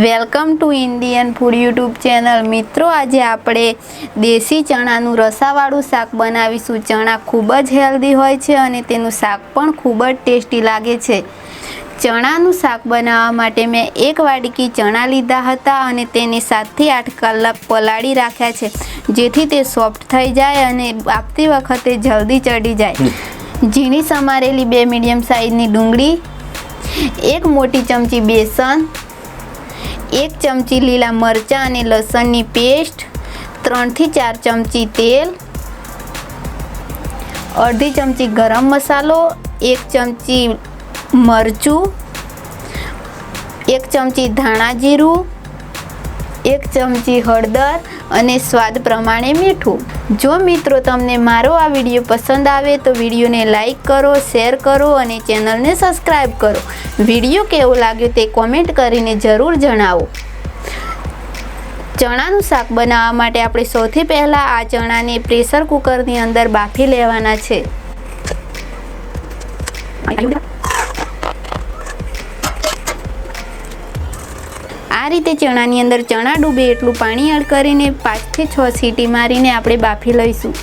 Welcome to Indian food YouTube channel. મિત્રો આજે આપણે દેશી ચણાનું રસાવાળું શાક બનાવીશું. ચણા ખૂબ જ હેલ્ધી હોય છે અને તેનું શાક પણ ખૂબ જ ટેસ્ટી લાગે છે. ચણાનું શાક બનાવવા માટે મેં એક વાડકી ચણા લીધા હતા અને તેને સાતથી આઠ કલાક પલાળી રાખ્યા છે જેથી તે સોફ્ટ થઈ જાય અને આપતી વખતે જલ્દી ચડી જાય. ઝીણી સમારેલી બે મીડિયમ સાઇઝની ડુંગળી એક મોટી ચમચી બેસન એક ચમચી લીલા મરચાં અને લસણની પેસ્ટ, ત્રણથી ચાર ચમચી તેલ, અડધી ચમચી ગરમ મસાલો, એક ચમચી મરચું, એક ચમચી ધાણા જીરું એક ચમચી હળદર અને સ્વાદ પ્રમાણે મીઠું. જો મિત્રો તમને મારો આ વીડિયો પસંદ આવે તો વિડીયોને લાઈક કરો, શેર કરો અને ચેનલને સબસ્ક્રાઈબ કરો. વીડિયો કેવો લાગ્યો તે કોમેન્ટ કરીને જરૂર જણાવો. ચણાનું શાક બનાવવા માટે આપણે સૌથી પહેલાં આ ચણાને પ્રેશર કુકરની અંદર બાફી લેવાના છે. આ રીતે ચણાની અંદર ચણા ડૂબે એટલું પાણી એડ કરીને પાંચથી છ સીટી મારીને આપણે બાફી લઈશું.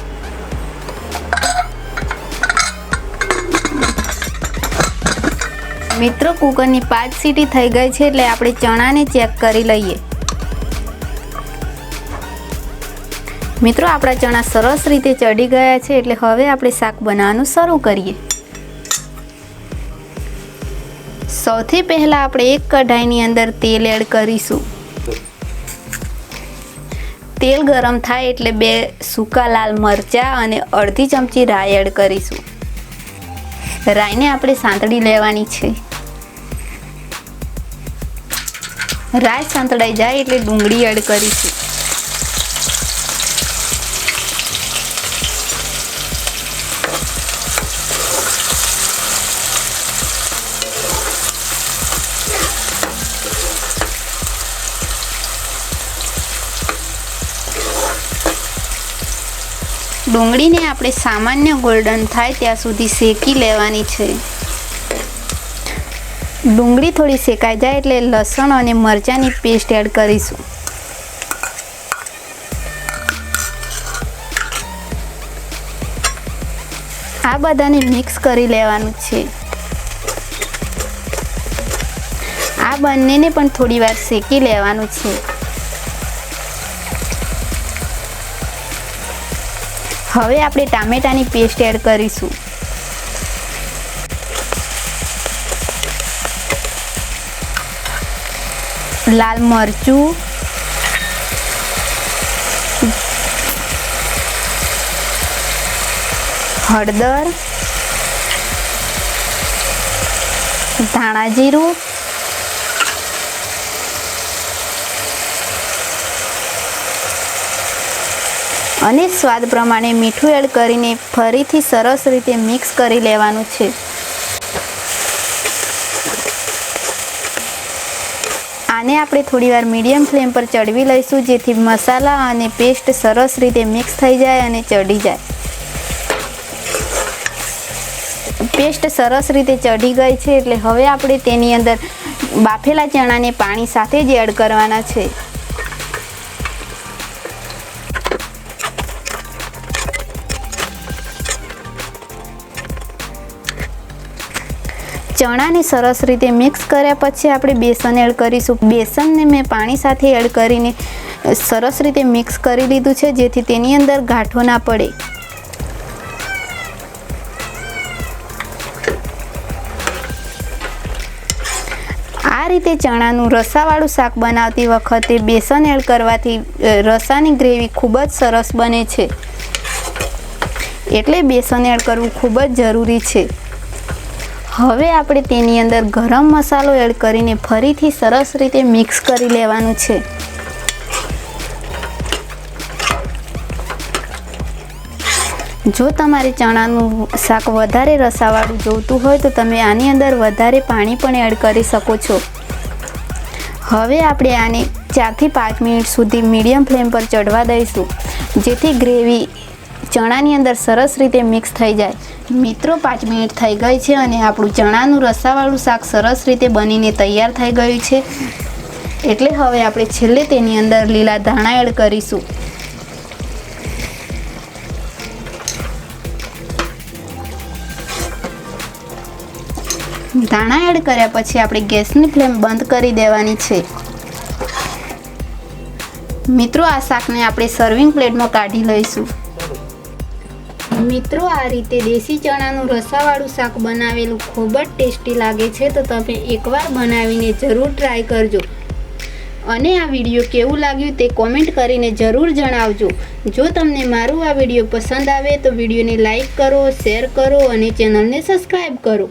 મિત્રો, કુકરની પાંચ સીટી થઈ ગઈ છે એટલે આપણે ચણાને ચેક કરી લઈએ. મિત્રો, આપણા ચણા સરસ રીતે ચડી ગયા છે એટલે હવે આપણે શાક બનાવવાનું શરૂ કરીએ. સૌથી પહેલાં આપણે એક કઢાઈની અંદર તેલ એડ કરીશું. તેલ ગરમ થાય એટલે બે સૂકા લાલ મરચાં અને અડધી ચમચી રાઈ એડ કરીશું. રાઈને આપણે સાંતળી લેવાની છે. રાઈ સાંતળાઈ જાય એટલે ડુંગળી એડ કરીશું. ડુંગળીને આપણે સામાન્ય ગોલ્ડન થાય ત્યાં સુધી શેકી લેવાની છે. ડુંગળી થોડી શેકાઈ જાય એટલે લસણ અને મરચાંની પેસ્ટ એડ કરીશું. આ બધાને મિક્સ કરી લેવાનું છે. આ બંનેને પણ થોડી વાર શેકી લેવાનું છે. હવે આપણે ટામેટાની પેસ્ટ એડ કરીશું. લાલ મરચું. હળદર. ધાણા જીરું. અને સ્વાદ પ્રમાણે મીઠું એડ કરીને ફરીથી સરસ રીતે મિક્સ કરી લેવાનું છે. આને આપણે થોડીવાર મીડિયમ ફ્લેમ પર ચડવી લઈશું, જેથી મસાલા અને પેસ્ટ સરસ રીતે મિક્સ થઈ જાય અને ચડી જાય. પેસ્ટ સરસ રીતે ચડી ગઈ છે, એટલે હવે આપણે તેની અંદર બાફેલા ચણાને પાણી સાથે જ એડ કરવાના છે. ચણાને સરસ રીતે મિક્સ કર્યા પછી આપણે બેસન એડ કરીશું. બેસનને મેં પાણી સાથે એડ કરીને સરસ રીતે મિક્સ કરી લીધું છે, જેથી તેની અંદર ગાંઠો ના પડે. આ રીતે ચણાનું રસાવાળું શાક બનાવતી વખતે બેસન એડ કરવાથી રસાની ગ્રેવી ખૂબ જ સરસ બને છે. એટલે બેસન એડ કરવું ખૂબ જ જરૂરી છે. હવે આપણે તેની અંદર ગરમ મસાલો એડ કરીને ફરીથી સરસ રીતે મિક્સ કરી લેવાનું છે. જો તમારે ચણાનું શાક વધારે રસાવાળું જોઈતું હોય તો તમે આની અંદર વધારે પાણી પણ એડ કરી શકો છો. હવે આપણે આને ચારથી પાંચ મિનિટ સુધી મીડિયમ ફ્લેમ પર ચડવા દઈશું, જેથી ગ્રેવી ચણાની અંદર સરસ રીતે મિક્સ થઈ જાય. મિત્રો, પાંચ મિનિટ થઈ ગઈ છે અને આપણું ચણાનું રસાવાળું શાક સરસ રીતે બનીને તૈયાર થઈ ગયું છે. એટલે હવે આપણે છેલ્લે તેની અંદર લીલા ધાણા એડ કરીશું. ધાણા એડ કર્યા પછી આપણે ગેસની ફ્લેમ બંધ કરી દેવાની છે. મિત્રો, આ શાકને આપણે સર્વિંગ પ્લેટમાં કાઢી લઈશું. મિત્રો, આ રીતે દેશી ચણાનું રસાવાળું શાક બનાવેલું ખૂબ જ ટેસ્ટી લાગે છે, તો તમે એકવાર બનાવીને જરૂર ટ્રાય કરજો. અને આ વીડિયો કેવું લાગ્યું તે કોમેન્ટ કરીને જરૂર જણાવજો. જો તમને મારું આ વીડિયો પસંદ આવે, તો વિડીયોને લાઈક કરો શેર કરો અને ચેનલને સબસ્ક્રાઈબ કરો.